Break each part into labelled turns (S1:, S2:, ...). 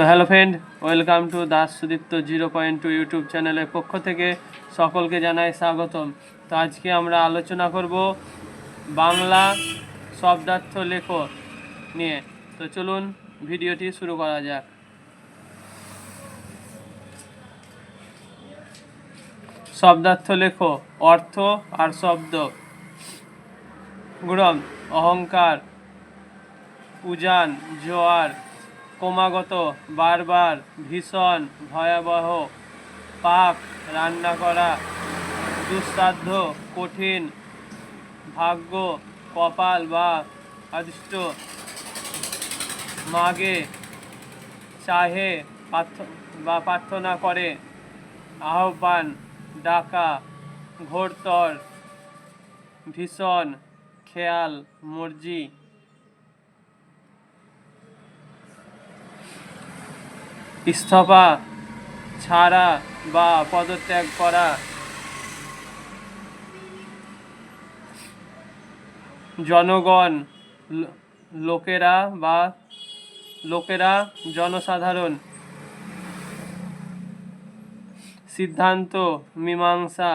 S1: তো hello friend, welcome to Das Sudipta zero point two YouTube চ্যানেলের পক্ষ থেকে সকলকে জানাই স্বাগতম। তো আজকে আমরা আলোচনা করব বাংলা শব্দার্থ লেখ নিয়ে। তো চলুন, ভিডিওটি শুরু করা যাক। শব্দার্থ লেখ অর্থ আর শব্দ। গুরম অহংকার, উজান, জোয়ার ক্রমাগত বারবার ভীষণ ভয়াবহ পাক রান্না করা দুঃসাধ্য, কঠিন ভাগ্য, কপাল বা আদিষ্ট মাগে চাহে বা প্রার্থনা করে। আহ্বান, ডাকা, ঘোরতর, ভীষণ খেয়াল, মর্জি ইস্তফা ছাড়া বা পদত্যাগ করা। জনগণ, লোকেরা বা লোকেরা জনসাধারণ। সিদ্ধান্ত, মীমাংসা,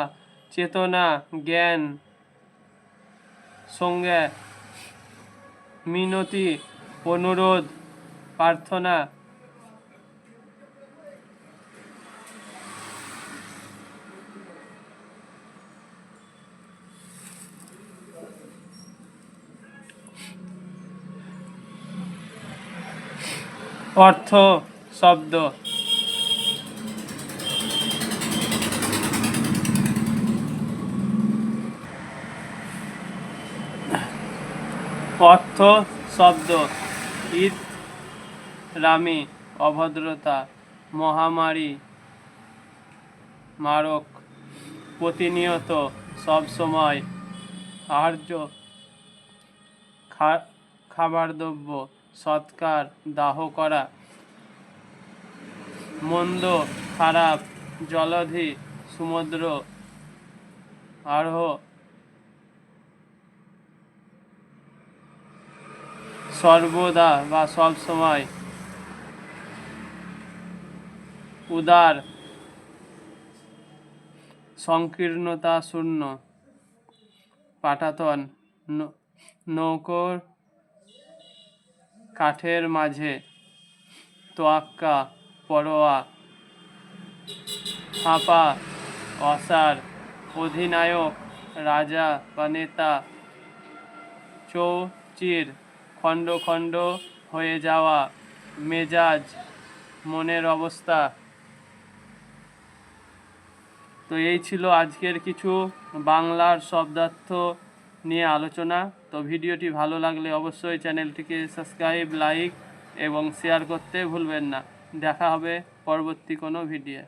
S1: চেতনা, জ্ঞান সঙ্গে মিনতি, অনুরোধ, প্রার্থনা অর্থ, শব্দ। অর্থ, শব্দ। ঈদ, রামি, অভদ্রতা, মহামারী, মারক, প্রতিনিয়ত, সব সময় আহার্য খা- খাবার দ্রব্য সৎকার দাহ করা। মন্দ, খারাপ, জলধি, সমুদ্র, আরোহ, সর্বদা বা সব সময় উদার সংকীর্ণতা শূন্য পাটাতন ন- নৌকোর কাঠের মাঝে তোয়াক্কা, পরোয়া হাঁপা অসার, অধিনায়ক, রাজা বা নেতা, চৌচির, খণ্ড খণ্ড হয়ে যাওয়া, মেজাজ, মনের অবস্থা। তো এই ছিল আজকের কিছু বাংলার শব্দার্থ নিয়ে আলোচনা। তো ভিডিওটি ভালো লাগলে অবশ্যই চ্যানেলটিকে সাবস্ক্রাইব, লাইক এবং শেয়ার করতে ভুলবেন না। দেখা হবে পরবর্তী কোনো ভিডিও